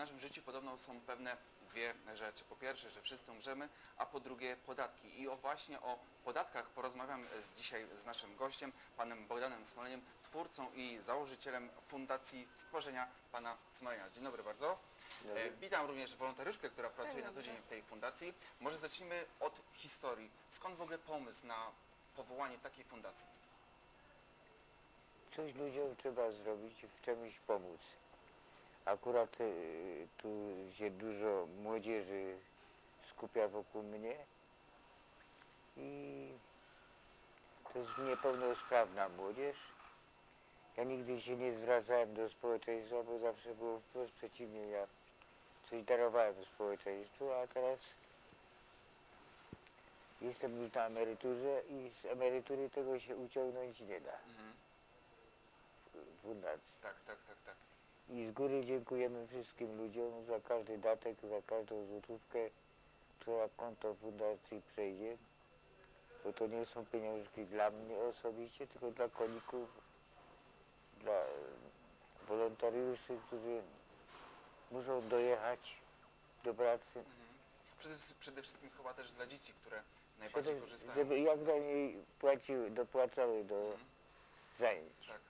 naszym życiu podobno są pewne dwie rzeczy. Po pierwsze, że wszyscy umrzemy, a po drugie podatki. I o właśnie o podatkach porozmawiam z, dzisiaj z naszym gościem, panem Bogdanem Smoleniem, twórcą i założycielem Fundacji Stworzenia Pana Smolenia. Dzień dobry bardzo. Dobry. E, Witam również wolontariuszkę, która pracuje na co dobry. dzień w tej fundacji. Może zacznijmy od historii. Skąd w ogóle pomysł na powołanie takiej fundacji? Coś ludziom trzeba zrobić, w czymś pomóc. Akurat y, tu się dużo młodzieży skupia wokół mnie i to jest niepełnosprawna młodzież. Ja nigdy się nie zwracałem do społeczeństwa, bo zawsze było wprost przeciwnie. Ja coś darowałem społeczeństwu, a teraz jestem już na emeryturze i z emerytury tego się uciągnąć nie da Mhm. w fundacji. Tak, tak, tak, tak. I z góry dziękujemy wszystkim ludziom za każdy datek, za każdą złotówkę, która konto fundacji przejdzie. Bo to nie są pieniążki dla mnie osobiście, tylko dla koników, dla e, wolontariuszy, którzy muszą dojechać do pracy, Mhm. Przede, przede wszystkim chyba też dla dzieci, które najbardziej żeby, korzystają. żeby z jak najmniej płaciły, dopłacały do Mhm. zajęć. Tak.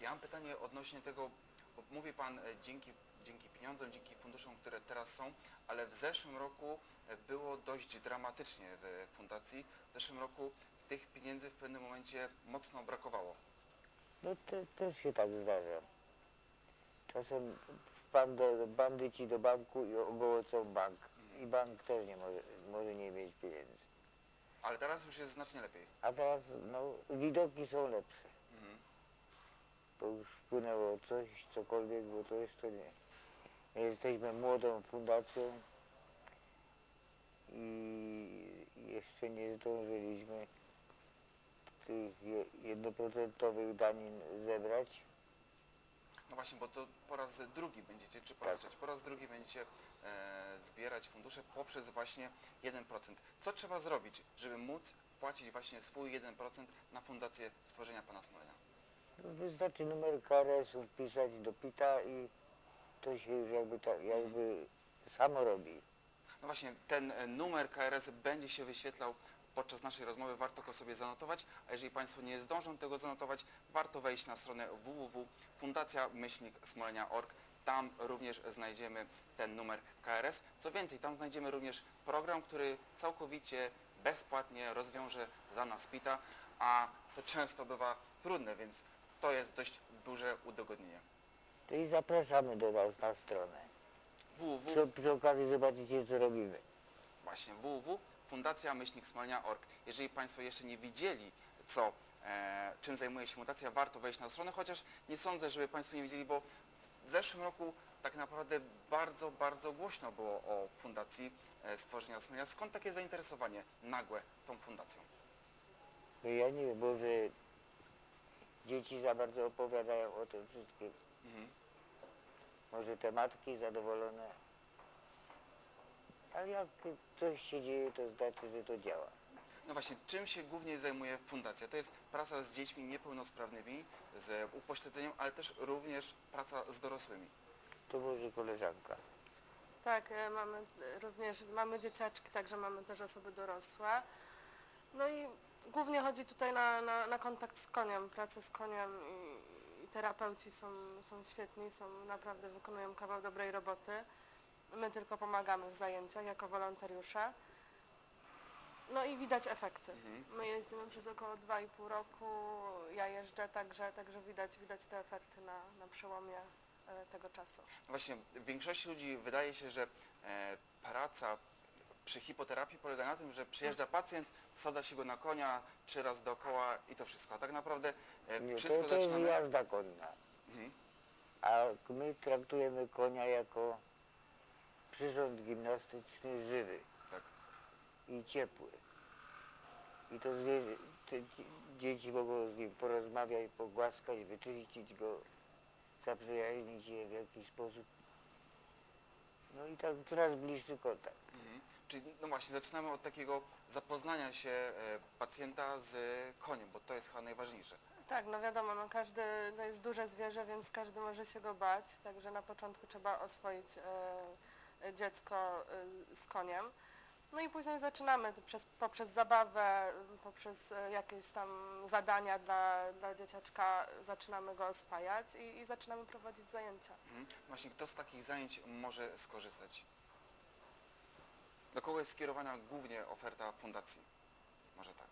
Ja mam pytanie odnośnie tego, bo mówi Pan e, dzięki, dzięki pieniądzom, dzięki funduszom, które teraz są, ale w zeszłym roku e, było dość dramatycznie w fundacji. W zeszłym roku tych pieniędzy w pewnym momencie mocno brakowało. No te, też się tak zdarza. Czasem wpadł do, bandyci do banku i ogołocą bank. I bank też nie może, może nie mieć pieniędzy. Ale teraz już jest znacznie lepiej. A teraz no, widoki są lepsze. Bo już wpłynęło coś, cokolwiek, bo to jeszcze nie. My jesteśmy młodą fundacją i jeszcze nie zdążyliśmy tych je- jednoprocentowych danin zebrać. No właśnie, bo to po raz drugi będziecie, czy po raz Tak. trzeci, po raz drugi będziecie e, zbierać fundusze poprzez właśnie 1%. Co trzeba zrobić, żeby móc wpłacić właśnie swój 1% na Fundację Stworzenia Pana Smolenia? Wystarczy numer KRS-u wpisać do PITA i to się już jakby, jakby samo robi. No właśnie, ten e, numer KRS będzie się wyświetlał podczas naszej rozmowy, warto go sobie zanotować, a jeżeli Państwo nie zdążą tego zanotować, warto wejść na stronę www.fundacja-smolenia.org. Tam również znajdziemy ten numer KRS. Co więcej, tam znajdziemy również program, który całkowicie bezpłatnie rozwiąże za nas PITA, a to często bywa trudne, więc to jest dość duże udogodnienie. To i zapraszamy do nas na stronę. www. Przy, przy okazji zobaczycie co robimy. Właśnie www.fundacja-smolnia.org. Jeżeli Państwo jeszcze nie widzieli, co, e, czym zajmuje się fundacja, warto wejść na stronę, chociaż nie sądzę, żeby Państwo nie wiedzieli, bo w zeszłym roku tak naprawdę bardzo, bardzo głośno było o fundacji e, Stworzenia Smolenia. Skąd takie zainteresowanie nagłe tą fundacją? No ja nie wiem, może dzieci za bardzo opowiadają o tym wszystkim. Mhm. Może te matki zadowolone. Ale jak coś się dzieje, to znaczy, że to działa. No właśnie, czym się głównie zajmuje fundacja? To jest praca z dziećmi niepełnosprawnymi, z upośledzeniem, ale też również praca z dorosłymi. To może koleżanka. Tak, e, mamy e, również, mamy dzieciaczki, także mamy też osoby dorosłe. No i głównie chodzi tutaj na, na, na kontakt z koniem, pracę z koniem i, i terapeuci są, są świetni, są naprawdę wykonują kawał dobrej roboty. My tylko pomagamy w zajęciach jako wolontariusze. No i widać efekty. Mhm. My jeździmy przez około 2,5 roku, ja jeżdżę, także, także widać, widać te efekty na, na przełomie e, tego czasu. Właśnie, w większości ludzi wydaje się, że e, praca przy hipoterapii polega na tym, że przyjeżdża pacjent, wsadza się go na konia trzy razy dookoła i to wszystko. A tak naprawdę e, Nie, wszystko to, to jest zaczynamy... jazda konna. Mhm. A my traktujemy konia jako przyrząd gimnastyczny żywy Tak. i ciepły. I to zwierzę, te dzie- dzieci mogą z nim porozmawiać, pogłaskać, wyczyścić go, zaprzyjaźnić się w jakiś sposób. No i tak coraz bliższy kontakt. Mhm. Czyli no właśnie, zaczynamy od takiego zapoznania się e, pacjenta z koniem, bo to jest chyba najważniejsze. Tak, no wiadomo, no każdy, to jest duże zwierzę, więc każdy może się go bać, także na początku trzeba oswoić e, dziecko e, z koniem. No i później zaczynamy przez, poprzez zabawę, poprzez jakieś tam zadania dla, dla dzieciaczka, zaczynamy go oswajać i, i zaczynamy prowadzić zajęcia. Mhm. Właśnie kto z takich zajęć może skorzystać? Do kogo jest skierowana głównie oferta fundacji? Może tak.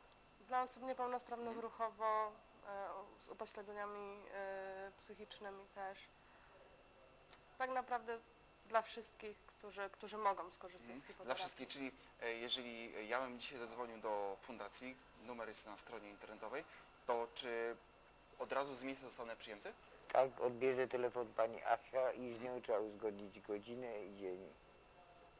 Dla osób niepełnosprawnych Mhm. ruchowo, e, o- z upośledzeniami e, psychicznymi też. Tak naprawdę dla wszystkich, którzy, którzy mogą skorzystać Mhm. z Dla hipoterapii. wszystkich, czyli e, jeżeli ja bym dzisiaj zadzwonił do fundacji, numer jest na stronie internetowej, to czy od razu z miejsca zostanę przyjęty? Tak, odbierze telefon pani Asia i z nią trzeba uzgodnić godzinę i dzień.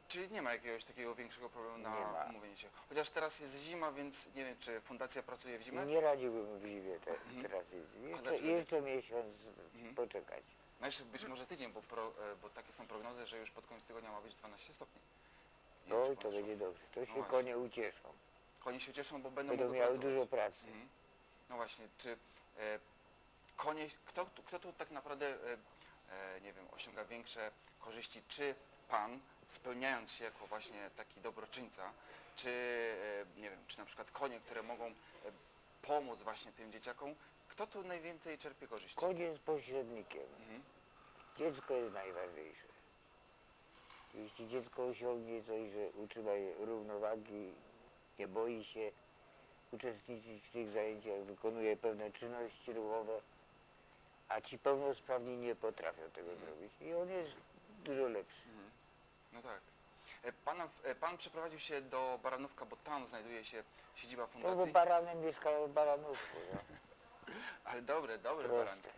Czyli nie ma jakiegoś takiego większego problemu na ma. umówienie się. Chociaż teraz jest zima, więc nie wiem, czy fundacja pracuje w zimę? Nie radziłbym w zimie te, Mhm. teraz. Jeszcze, dlaczego? jeszcze miesiąc Mhm. poczekać. No jeszcze być może tydzień, bo, pro, e, bo takie są prognozy, że już pod koniec tygodnia ma być 12 stopni. Nie wiem, czy Oj, pan to słyszał. będzie dobrze. To się właśnie. konie ucieszą. Konie się cieszą, bo będą Będą mogły miały pracować. dużo pracy. Mhm. No właśnie, czy e, konie, kto, tu- kto tu tak naprawdę, e, e, nie wiem, osiąga większe korzyści, czy pan, spełniając się jako właśnie taki dobroczyńca, czy, e, nie wiem, czy na przykład konie, które mogą e, pomóc właśnie tym dzieciakom, kto tu najwięcej czerpie korzyści? Koń jest pośrednikiem. Mhm. Dziecko jest najważniejsze. Jeśli dziecko osiągnie coś, że utrzyma je równowagi, nie boi się uczestniczyć w tych zajęciach, wykonuje pewne czynności ruchowe, a ci pełnosprawni nie potrafią tego zrobić. I on jest dużo lepszy. Mhm. No tak. E, Pana, e, pan przeprowadził się do Baranówka, bo tam znajduje się siedziba No bo fundacji. baranem mieszkają w baranówku. No. Ale dobre, dobre Proste. baranki.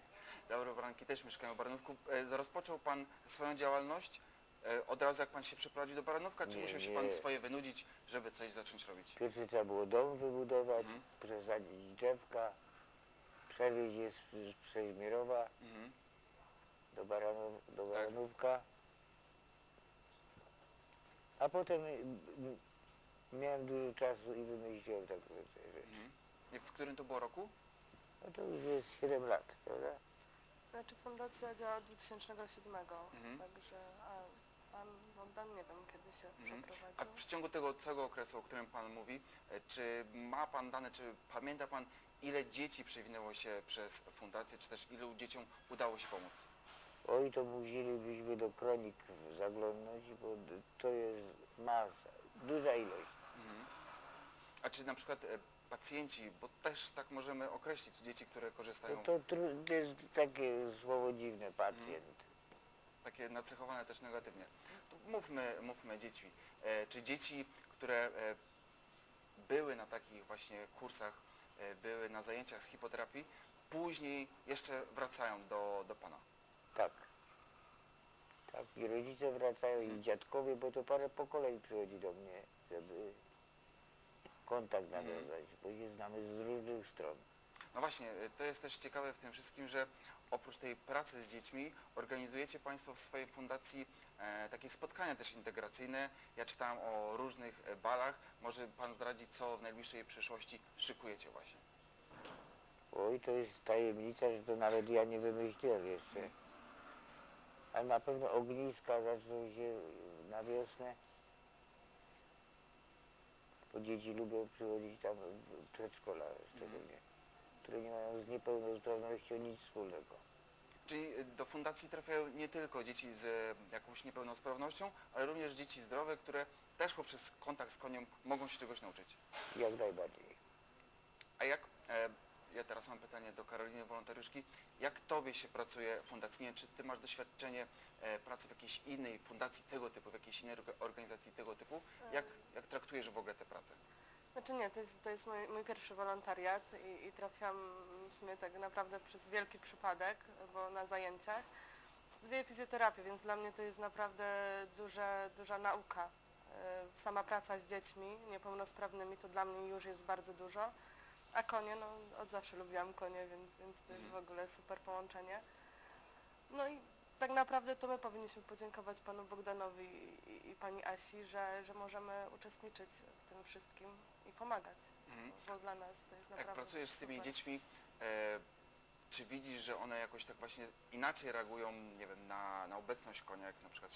Dobre baranki też mieszkają w Baranówku. E, Rozpoczął Pan swoją działalność od razu jak Pan się przeprowadził do Baranówka, czy Nie, musiał się nie. Pan swoje wynudzić, żeby coś zacząć robić? Pierwszy trzeba było dom wybudować, Mhm. przesadzić drzewka, przewieźć je z, z Przeźmierowa Mhm. do, Baranow, do Tak. A potem y, y, miałem dużo czasu i wymyśliłem takie rzeczy. Mhm. I w którym to było roku? No to już jest 7 lat, prawda? Znaczy fundacja działa od 2007, Mhm. także a pan Bogdan nie wiem kiedy się Mhm. przeprowadził. A w przeciągu tego całego okresu, o którym Pan mówi, e, czy ma Pan dane, czy pamięta Pan, ile dzieci przewinęło się przez fundację, czy też ilu dzieciom udało się pomóc? Oj, to musielibyśmy do kronik zaglądnąć, bo to jest masa, duża ilość. Mhm. A czy na przykład e, pacjenci, bo też tak możemy określić dzieci, które To, korzystają, to, tru- to jest takie słowo dziwne, pacjent. takie nacechowane też negatywnie. To mówmy, mówmy dzieci. E, czy dzieci, które e, były na takich właśnie kursach, e, były na zajęciach z hipoterapii, później jeszcze wracają do, do Pana? Tak. Tak, i rodzice wracają, i dziadkowie, bo to parę pokoleń przychodzi do mnie, żeby kontakt nawiązać, bo się znamy z różnych stron. No właśnie, e, to jest też ciekawe w tym wszystkim, że oprócz tej pracy z dziećmi organizujecie Państwo w swojej fundacji e, takie spotkania też integracyjne. Ja czytałem o różnych e, balach. Może Pan zdradzić, co w najbliższej przyszłości szykujecie właśnie? Oj, to jest tajemnica, że to nawet ja nie wymyśliłem jeszcze. A na pewno ogniska zaczną się na wiosnę. Bo dzieci lubią przychodzić tam w przedszkola szczególnie, które nie mają z niepełnosprawnością nic wspólnego. Czyli e, do fundacji trafiają nie tylko dzieci z e, jakąś niepełnosprawnością, ale również dzieci zdrowe, które też poprzez kontakt z koniem mogą się czegoś nauczyć. Jak najbardziej. A jak, e, ja teraz mam pytanie do Karoliny Wolontariuszki, jak Tobie się pracuje fundacyjnie? Czy Ty masz doświadczenie e, pracy w jakiejś innej fundacji tego typu, w jakiejś innej orga- organizacji tego typu? Jak, jak traktujesz w ogóle tę pracę? Znaczy nie, to jest, to jest mój, mój pierwszy wolontariat i, i trafiłam w sumie tak naprawdę przez wielki przypadek, bo na zajęciach. Studiuję fizjoterapię, więc dla mnie to jest naprawdę duża, duża nauka. E, Sama praca z dziećmi niepełnosprawnymi to dla mnie już jest bardzo dużo. A konie, no od zawsze lubiłam konie, więc, więc to jest w Mhm. ogóle super połączenie. No i tak naprawdę to my powinniśmy podziękować panu Bogdanowi i, i pani Asi, że, że możemy uczestniczyć w tym wszystkim i pomagać. Mhm. Bo dla nas to jest Jak naprawdę pracujesz z tymi super. dziećmi, E, czy widzisz, że one jakoś tak właśnie inaczej reagują, nie wiem, na, na obecność konia, jak na przykład